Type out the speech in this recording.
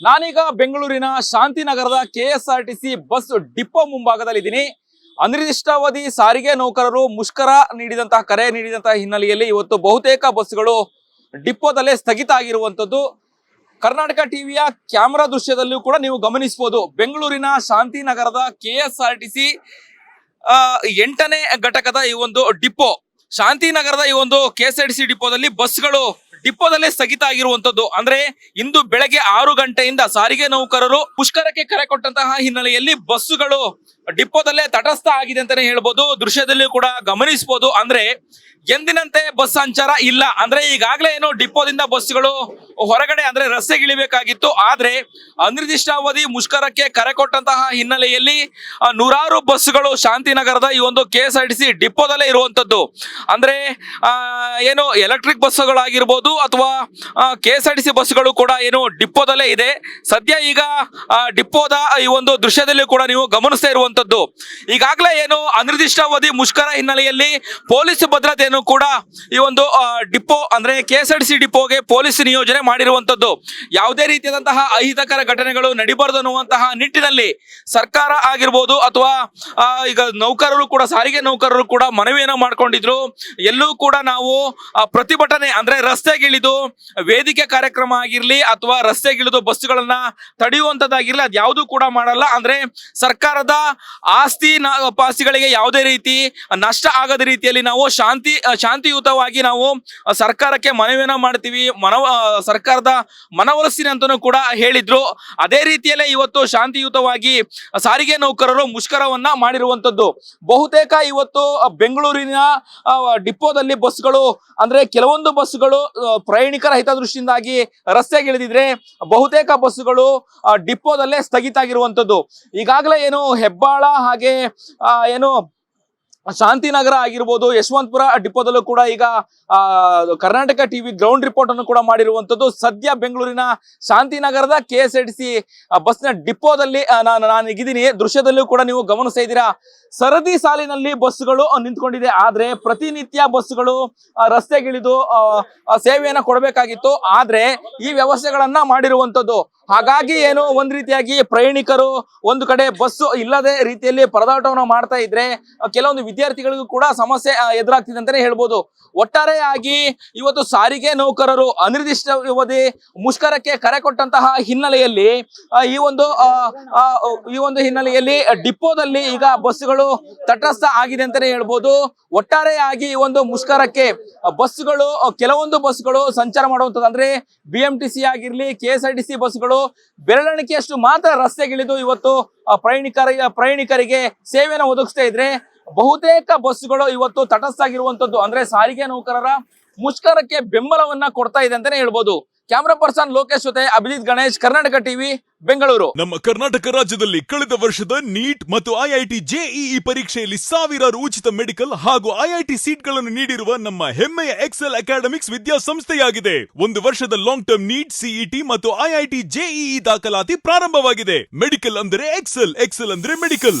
ನಾನೀಗ ಬೆಂಗಳೂರಿನ ಶಾಂತಿನಗರದ KSRTC bus depot ಮುಂಭಾಗದಲ್ಲಿ ಇದ್ದೀನಿ ಅನಿರ್ದಿಷ್ಟಾವಧಿ ಸಾರಿಗೆ ನೌಕರರು ಮುಷ್ಕರ ನೀಡಿದಂತಹ, ಕರೆ ನೀಡಿದಂತಹ ಹಿನ್ನೆಲೆಯಲ್ಲಿ ಇವತ್ತು ಬಹುತೇಕ ಬಸ್ಗಳು ಡಿಪೋದಲ್ಲೇ ಸ್ಥಗಿತ ಆಗಿರುವಂಥದ್ದು. ಕರ್ನಾಟಕ ಟಿವಿಯ ಕ್ಯಾಮೆರಾ ದೃಶ್ಯದಲ್ಲೂ ಕೂಡ ನೀವು ಗಮನಿಸಬಹುದು. ಬೆಂಗಳೂರಿನ ಶಾಂತಿನಗರದ ಕೆಎಸ್ಆರ್ಟಿಸಿ ಎಂಟನೇ ಘಟಕದ ಈ ಒಂದು ಡಿಪೋ, ಶಾಂತಿನಗರದ ಈ ಒಂದು ಕೆಎಸ್ಆರ್ಟಿಸಿ ಡಿಪೋದಲ್ಲಿ ಬಸ್ಗಳು ಡಿಪೋದಲ್ಲೇ ಸ್ಥಗಿತ ಆಗಿರುವಂತದ್ದು ಅಂದ್ರೆ ಇಂದು ಬೆಳಗ್ಗೆ ಆರು ಗಂಟೆಯಿಂದ ಸಾರಿಗೆ ನೌಕರರು ಪುಷ್ಕರಕ್ಕೆ ಕರೆ ಕೊಟ್ಟಂತಹ ಹಿನ್ನೆಲೆಯಲ್ಲಿ ಬಸ್ಸುಗಳು ಡಿಪೋದಲ್ಲೇ ತಟಸ್ಥ ಆಗಿದೆ ಅಂತಾನೆ ಹೇಳ್ಬೋದು. ದೃಶ್ಯದಲ್ಲಿ ಕೂಡ ಗಮನಿಸಬಹುದು ಅಂದ್ರೆ ಎಂದಿನಂತೆ ಬಸ್ ಸಂಚಾರ ಇಲ್ಲ. ಅಂದ್ರೆ ಈಗಾಗಲೇ ಏನು ಡಿಪೋದಿಂದ ಬಸ್ಸುಗಳು ಹೊರಗಡೆ ಅಂದ್ರೆ ರಸ್ತೆಗಿಳಿಬೇಕಾಗಿತ್ತು. ಆದ್ರೆ ಅನಿರ್ದಿಷ್ಟಾವಧಿ ಮುಷ್ಕರಕ್ಕೆ ಕರೆ ಕೊಟ್ಟಂತಹ ಹಿನ್ನೆಲೆಯಲ್ಲಿ ನೂರಾರು ಬಸ್ಸುಗಳು ಶಾಂತಿನಗರದ ಈ ಒಂದು ಕೆ ಎಸ್ ಆರ್ ಟಿ ಡಿಪೋದಲ್ಲೇ ಇರುವಂತದ್ದು ಅಂದ್ರೆ ಏನು ಎಲೆಕ್ಟ್ರಿಕ್ ಬಸ್ಸುಗಳಾಗಿರ್ಬೋದು ಅಥವಾ K S R T C ಬಸ್ಸುಗಳು ಕೂಡ ಏನು ಡಿಪೋದಲ್ಲೇ ಇದೆ. ಸದ್ಯ ಈಗ ಡಿಪೋದ ಈ ಒಂದು ದೃಶ್ಯದಲ್ಲಿ ಕೂಡ ನೀವು ಗಮನಿಸ್ತಾ ಇರುವಂತದ್ದು ಈಗಾಗಲೇ ಏನು ಅನಿರ್ದಿಷ್ಟಾವಧಿ ಮುಷ್ಕರ ಹಿನ್ನೆಲೆಯಲ್ಲಿ ಪೊಲೀಸ್ ಕೂಡ ಈ ಒಂದು ಡಿಪೋ ಅಂದ್ರೆ ಕೆ ಎಸ್ ಡಿಪೋಗೆ ಪೊಲೀಸ್ ನಿಯೋಜನೆ ಮಾಡಿರುವಂತದ್ದು ಯಾವುದೇ ರೀತಿಯಾದಂತಹ ಅಹಿತಕರ ಘಟನೆಗಳು ನಡಿಬಾರದು ಅನ್ನುವಂತಹ ನಿಟ್ಟಿನಲ್ಲಿ ಸರ್ಕಾರ ಆಗಿರ್ಬೋದು ಅಥವಾ ಈಗ ನೌಕರರು ಕೂಡ, ಸಾರಿಗೆ ನೌಕರರು ಕೂಡ ಮನವಿಯನ್ನು ಮಾಡ್ಕೊಂಡಿದ್ರು. ಎಲ್ಲೂ ಕೂಡ ನಾವು ಪ್ರತಿಭಟನೆ ಅಂದ್ರೆ ರಸ್ತೆಗಿಳಿದು ವೇದಿಕೆ ಕಾರ್ಯಕ್ರಮ ಆಗಿರ್ಲಿ ಅಥವಾ ರಸ್ತೆಗಿಳಿದು ಬಸ್ಸುಗಳನ್ನ ತಡೆಯುವಂತದ್ದಾಗಿರ್ಲಿ ಅದ್ ಯಾವುದು ಕೂಡ ಮಾಡಲ್ಲ. ಅಂದ್ರೆ ಸರ್ಕಾರದ ಆಸ್ತಿ ಪಾಸ್ತಿಗಳಿಗೆ ಯಾವುದೇ ರೀತಿ ನಷ್ಟ ಆಗದ ರೀತಿಯಲ್ಲಿ ನಾವು ಶಾಂತಿ ಶಾಂತಿಯುತವಾಗಿ ನಾವು ಸರ್ಕಾರಕ್ಕೆ ಮನವಿಯನ್ನ ಮಾಡ್ತೀವಿ. ಮನವ ಸರ್ಕಾರದ ಮನವೊಲಿಸ್ತೀನಿ ಅಂತಾನೂ ಕೂಡ ಹೇಳಿದ್ರು. ಅದೇ ರೀತಿಯಲ್ಲೇ ಇವತ್ತು ಶಾಂತಿಯುತವಾಗಿ ಸಾರಿಗೆ ನೌಕರರು ಮುಷ್ಕರವನ್ನ ಮಾಡಿರುವಂತದ್ದು. ಬಹುತೇಕ ಇವತ್ತು ಬೆಂಗಳೂರಿನ ಡಿಪೋದಲ್ಲಿ ಬಸ್ಗಳು ಅಂದ್ರೆ ಕೆಲವೊಂದು ಬಸ್ಸುಗಳು ಪ್ರಯಾಣಿಕರ ಹಿತದೃಷ್ಟಿಯಿಂದಾಗಿ ರಸ್ತೆಗಿಳಿದಿದ್ರೆ ಬಹುತೇಕ ಬಸ್ಸುಗಳು ಆ, ಡಿಪೋದಲ್ಲೇ ಸ್ಥಗಿತ ಆಗಿರುವಂತದ್ದು. ಈಗಾಗಲೇ ಏನು ಹೆಬ್ಬಾಳ ಹಾಗೆ ಏನು ಶಾಂತಿನಗರ ಆಗಿರ್ಬೋದು ಯಶವಂತಪುರ ಡಿಪೋದಲ್ಲೂ ಕೂಡ ಈಗ ಆ, ಕರ್ನಾಟಕ ಟಿವಿ ಗ್ರೌಂಡ್ ರಿಪೋರ್ಟ್ ಅನ್ನು ಕೂಡ ಮಾಡಿರುವಂತದ್ದು ಸದ್ಯ ಬೆಂಗಳೂರಿನ ಶಾಂತಿನಗರದ ಕೆ ಎಸ್ ಟಿ ಸಿ ಬಸ್ನ ಡಿಪೋದಲ್ಲಿ ನಾನು ನಾನು ಇಗಿದ್ದೀನಿ ದೃಶ್ಯದಲ್ಲೂ ಕೂಡ ನೀವು ಗಮನಿಸ್ತಾ ಇದ್ದೀರಾ ಸರದಿ ಸಾಲಿನಲ್ಲಿ ಬಸ್ಗಳು ನಿಂತ್ಕೊಂಡಿದೆ. ಆದ್ರೆ ಪ್ರತಿನಿತ್ಯ ಬಸ್ಗಳು ರಸ್ತೆಗಿಳಿದು ಸೇವೆಯನ್ನ ಕೊಡಬೇಕಾಗಿತ್ತು. ಆದ್ರೆ ಈ ವ್ಯವಸ್ಥೆಗಳನ್ನ ಮಾಡಿರುವಂತದ್ದು ಹಾಗಾಗಿ ಏನು ಒಂದ್ ರೀತಿಯಾಗಿ ಪ್ರಯಾಣಿಕರು ಒಂದು ಕಡೆ ಬಸ್ಸು ಇಲ್ಲದೆ ರೀತಿಯಲ್ಲಿ ಪರದಾಟವನ್ನ ಮಾಡ್ತಾ ಇದ್ರೆ ಕೆಲವೊಂದು ವಿದ್ಯಾರ್ಥಿಗಳಿಗೂ ಕೂಡ ಸಮಸ್ಯೆ ಎದುರಾಗ್ತಿದೆ ಅಂತಾನೆ ಹೇಳ್ಬೋದು. ಒಟ್ಟಾರೆಯಾಗಿ ಇವತ್ತು ಸಾರಿಗೆ ನೌಕರರು ಅನಿರ್ದಿಷ್ಟ ಅವಧಿ ಮುಷ್ಕರಕ್ಕೆ ಕರೆ ಕೊಟ್ಟಂತಹ ಹಿನ್ನೆಲೆಯಲ್ಲಿ ಈ ಒಂದು ಈ ಒಂದು ಹಿನ್ನೆಲೆಯಲ್ಲಿ ಡಿಪೋದಲ್ಲಿ ಈಗ ಬಸ್ಸುಗಳು ತಟಸ್ಥ ಆಗಿದೆ ಅಂತಾನೆ ಹೇಳ್ಬೋದು. ಒಟ್ಟಾರೆಯಾಗಿ ಈ ಒಂದು ಮುಷ್ಕರಕ್ಕೆ ಬಸ್ಗಳು ಕೆಲವೊಂದು ಬಸ್ಗಳು ಸಂಚಾರ ಮಾಡುವಂತದ್ದು ಅಂದ್ರೆ ಬಿ ಎಂ ಟಿ ಆಗಿರ್ಲಿ ಕೆ ಟಿ ಸಿ ಬಸ್ಸುಗಳು ಬೆರಳಿಕೆಯಷ್ಟು ಮಾತ್ರ ರಸ್ತೆಗಿಳಿದು ಇವತ್ತು ಪ್ರಯಾಣಿಕರ ಪ್ರಯಾಣಿಕರಿಗೆ ಸೇವೆಯನ್ನು ಒದಗಿಸ್ತಾ ಇದ್ರೆ ಬಹುತೇಕ ಬಸ್ಸುಗಳು ಇವತ್ತು ತಟಸ್ಥಾಗಿರುವಂತದ್ದು ಅಂದ್ರೆ ಸಾರಿಗೆ ನೌಕರರ ಮುಷ್ಕರಕ್ಕೆ ಬೆಂಬಲವನ್ನ ಕೊಡ್ತಾ ಇದೆ ಅಂತಾನೆ ಹೇಳ್ಬೋದು. ಕ್ಯಾಮ್ರಾ ಪರ್ಸನ್ ಲೋಕೇಶ್ ಜೊತೆ ಅಭಿಜಿತ್ ಗಣೇಶ್ ಕರ್ನಾಟಕ ಟಿವಿ ಬೆಂಗಳೂರು ನಮ್ಮ ಕರ್ನಾಟಕ ರಾಜ್ಯದಲ್ಲಿ ಕಳೆದ ವರ್ಷದ ನೀಟ್ ಮತ್ತು ಐಐಟಿ ಜೆಇಇ ಪರೀಕ್ಷೆಯಲ್ಲಿ ಸಾವಿರಾರು ಉಚಿತ ಮೆಡಿಕಲ್ ಹಾಗೂ ಐಐಟಿ ಸೀಟ್ಗಳನ್ನು ನೀಡಿರುವ ನಮ್ಮ ಹೆಮ್ಮೆಯ ಎಕ್ಸೆಲ್ ಅಕಾಡೆಮಿಕ್ಸ್ ವಿದ್ಯಾಸಂಸ್ಥೆಯಾಗಿದೆ. ಒಂದು ವರ್ಷದ long term NEET C E T ಮತ್ತು ಐಐಟಿ ಜೆಇಇ ದಾಖಲಾತಿ ಪ್ರಾರಂಭವಾಗಿದೆ. ಮೆಡಿಕಲ್ ಅಂದರೆ ಎಕ್ಸೆಲ್ ಎಕ್ಸೆಲ್ ಅಂದ್ರೆ ಮೆಡಿಕಲ್